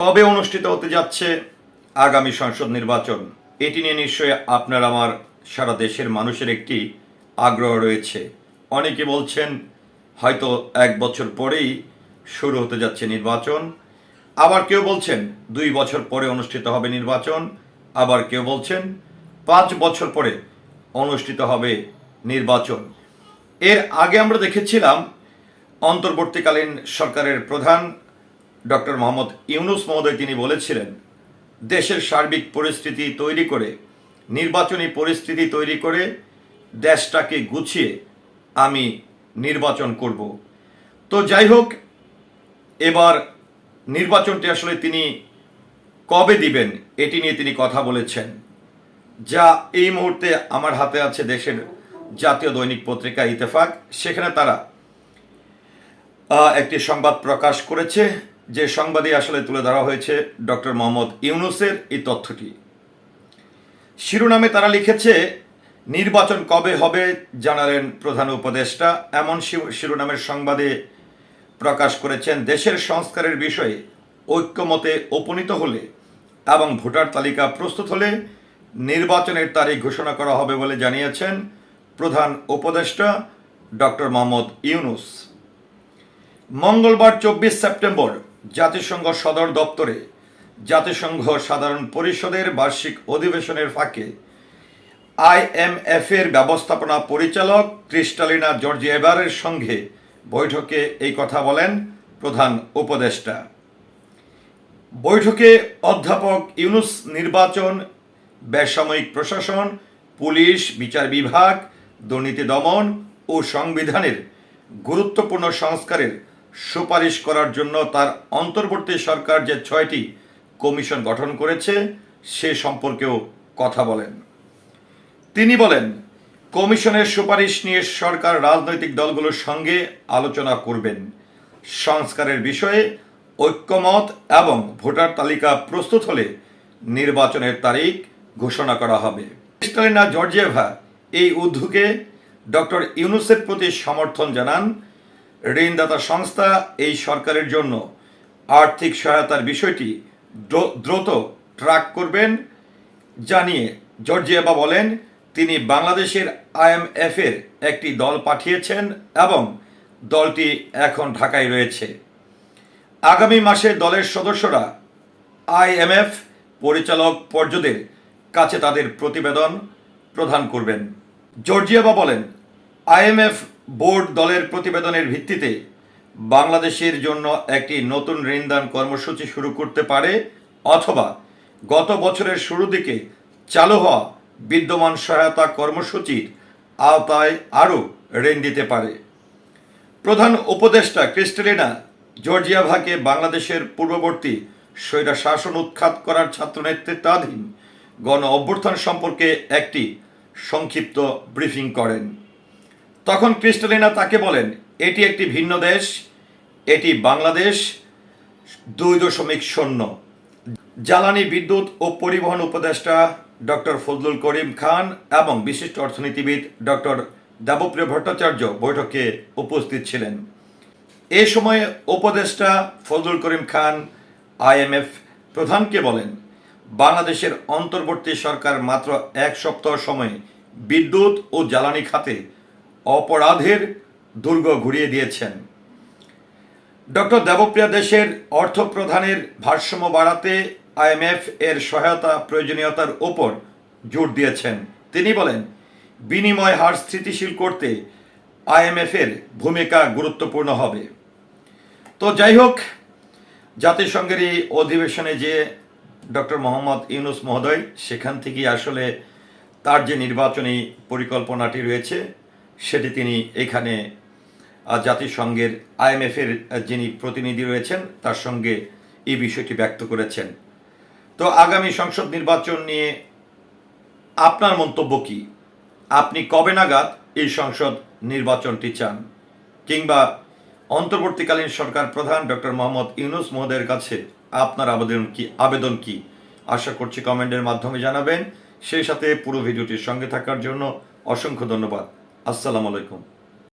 কবে অনুষ্ঠিত হতে যাচ্ছে আগামী সংসদ নির্বাচন? এটি নিয়ে নিশ্চয়ই আপনার আমার সারা দেশের মানুষের একটি আগ্রহ রয়েছে। অনেকে বলছেন, হয়তো এক বছর পরেই শুরু হতে যাচ্ছে নির্বাচন। আবার কেউ বলছেন, দুই বছর পরে অনুষ্ঠিত হবে নির্বাচন। আবার কেউ বলছেন, পাঁচ বছর পরে অনুষ্ঠিত হবে নির্বাচন। এর আগে আমরা দেখেছিলাম, অন্তর্বর্তীকালীন সরকারের প্রধান ডক্টর মোহাম্মদ ইউনুস মহোদয় তিনি বলেছিলেন, দেশের সার্বিক পরিস্থিতি তৈরি করে, নির্বাচনী পরিস্থিতি তৈরি করে দেশটাকে গুছিয়ে আমি নির্বাচন করব। তো যাই হোক, এবার নির্বাচনটি আসলে তিনি কবে দিবেন, এটি নিয়ে তিনি কথা বলেছেন। যা এই মুহূর্তে আমার হাতে আছে দেশের জাতীয় দৈনিক পত্রিকা ইতেফাক সেখানে তারা একটি সংবাদ প্রকাশ করেছে। যে সংবাদে আসলে তুলে ধরা হয়েছে ডক্টর মোহাম্মদ ইউনুসের এই তথ্যটি। শিরোনামে তারা লিখেছে, নির্বাচন কবে হবে জানালেন প্রধান উপদেষ্টা। এমন শিরোনামের সংবাদে প্রকাশ করেছেন, দেশের সংস্কারের বিষয়ে ঐক্যমতে উপনীত হলে এবং ভোটার তালিকা প্রস্তুত হলে নির্বাচনের তারিখ ঘোষণা করা হবে বলে জানিয়েছেন প্রধান উপদেষ্টা ডক্টর মোহাম্মদ ইউনুস। মঙ্গলবার চব্বিশ সেপ্টেম্বর জাতিসংঘ সদর দপ্তরে জাতিসংঘ সাধারণ পরিষদের বার্ষিক অধিবেশনের ফাঁকে আইএমএফ এর ব্যবস্থাপনা পরিচালক ক্রিস্টালিনা জর্জিয়েভারের সঙ্গে বৈঠকে এই কথা বলেন প্রধান উপদেষ্টা। বৈঠকে অধ্যাপক ইউনুস নির্বাচন, বেসামরিক প্রশাসন, পুলিশ, বিচার বিভাগ, দুর্নীতি দমন ও সংবিধানের গুরুত্বপূর্ণ সংস্কারের সুপারিশ করার জন্য তার অন্তর্বর্তী সরকার যে ছয়টি কমিশন গঠন করেছে, সে সম্পর্কেও কথা বলেন। তিনি বলেন, কমিশনের সুপারিশ নিয়ে সরকার রাজনৈতিক দলগুলোর সঙ্গে আলোচনা করবেন। সংস্কারের বিষয়ে ঐক্যমত এবং ভোটার তালিকা প্রস্তুত হলে নির্বাচনের তারিখ ঘোষণা করা হবে। ক্রিস্টালিনা জর্জিয়েভা এই উদ্যোগে ডক্টর ইউনুসের প্রতি সমর্থন জানান ঋণদাতা সংস্থা এই সরকারের জন্য আর্থিক সহায়তার বিষয়টি দ্র- দ্রুত ট্র্যাক করবেন জানিয়ে জর্জিয়াবা বলেন, তিনি বাংলাদেশের আইএমএফ এর একটি দল পাঠিয়েছেন এবং দলটি এখন ঢাকায় রয়েছে। আগামী মাসে দলের সদস্যরা আইএমএফ পরিচালক পর্যদের কাছে তাদের প্রতিবেদন প্রদান করবেন। জর্জিয়াবা বলেন আইএমএফ বোর্ড দলের প্রতিবেদনের ভিত্তিতে বাংলাদেশের জন্য একটি নতুন ঋণদান কর্মসূচি শুরু করতে পারে অথবা গত বছরের শুরু দিকে চালু হওয়া বিদ্যমান সহায়তা কর্মসূচির আওতায় আরও ঋণ দিতে পারে। প্রধান উপদেষ্টা ক্রিস্টেলিনা জর্জিয়াভাকে বাংলাদেশের পূর্ববর্তী স্বৈরা শাসন উৎখাত করার ছাত্র নেতৃত্বাধীন গণ অভ্যুত্থান সম্পর্কে একটি সংক্ষিপ্ত ব্রিফিং করেন। তখন ক্রিস্টালিনা তাকে বলেন, এটি একটি ভিন্ন দেশ, এটি বাংলাদেশ, দুই দশমিক শূন্য। জ্বালানি বিদ্যুৎ ও পরিবহন উপদেষ্টা ডক্টর ফজলুল করিম খান এবং বিশিষ্ট অর্থনীতিবিদ ডক্টর দেবপ্রিয় ভট্টাচার্য বৈঠকে উপস্থিত ছিলেন। এ সময়ে উপদেষ্টা ফজলুল করিম খান, আইএমএফ প্রধানকে বলেন, বাংলাদেশের অন্তর্বর্তী সরকার মাত্র এক সপ্তাহ সময়ে বিদ্যুৎ ও জ্বালানি খাতে অপরাধের দুর্গ ঘুরিয়ে দিয়েছেন। ডক্টর দেবপ্রিয়া দেশের অর্থ প্রধানের ভারসাম্য বাড়াতে আইএমএফ এর সহায়তা প্রয়োজনীয়তার ওপর জোর দিয়েছেন। তিনি বলেন, বিনিময় হার স্থিতিশীল করতে আইএমএফ এর ভূমিকা গুরুত্বপূর্ণ হবে। তো যাই হোক, জাতিসংঘের এই অধিবেশনে যে ডক্টর মোহাম্মদ ইউনুস মহোদয়, সেখান থেকেই আসলে তার যে নির্বাচনী পরিকল্পনাটি রয়েছে সেটি তিনি এখানে জাতিসংঘের আইএমএফের যিনি প্রতিনিধি রয়েছেন, তার সঙ্গে এই বিষয়টি ব্যক্ত করেছেন। তো আগামী সংসদ নির্বাচন নিয়ে আপনার মন্তব্য কি? আপনি কবে নাগাদ এই সংসদ নির্বাচনটি চান? কিংবা অন্তর্বর্তীকালীন সরকার প্রধান ডক্টর মোহাম্মদ ইউনুস মহোদয়ের কাছে আপনার আবেদন কি আবেদন কি? আশা করছি কমেন্টের মাধ্যমে জানাবেন। সেই সাথে পুরো ভিডিওটির সঙ্গে থাকার জন্য অসংখ্য ধন্যবাদ। আসসালামু আলাইকুম।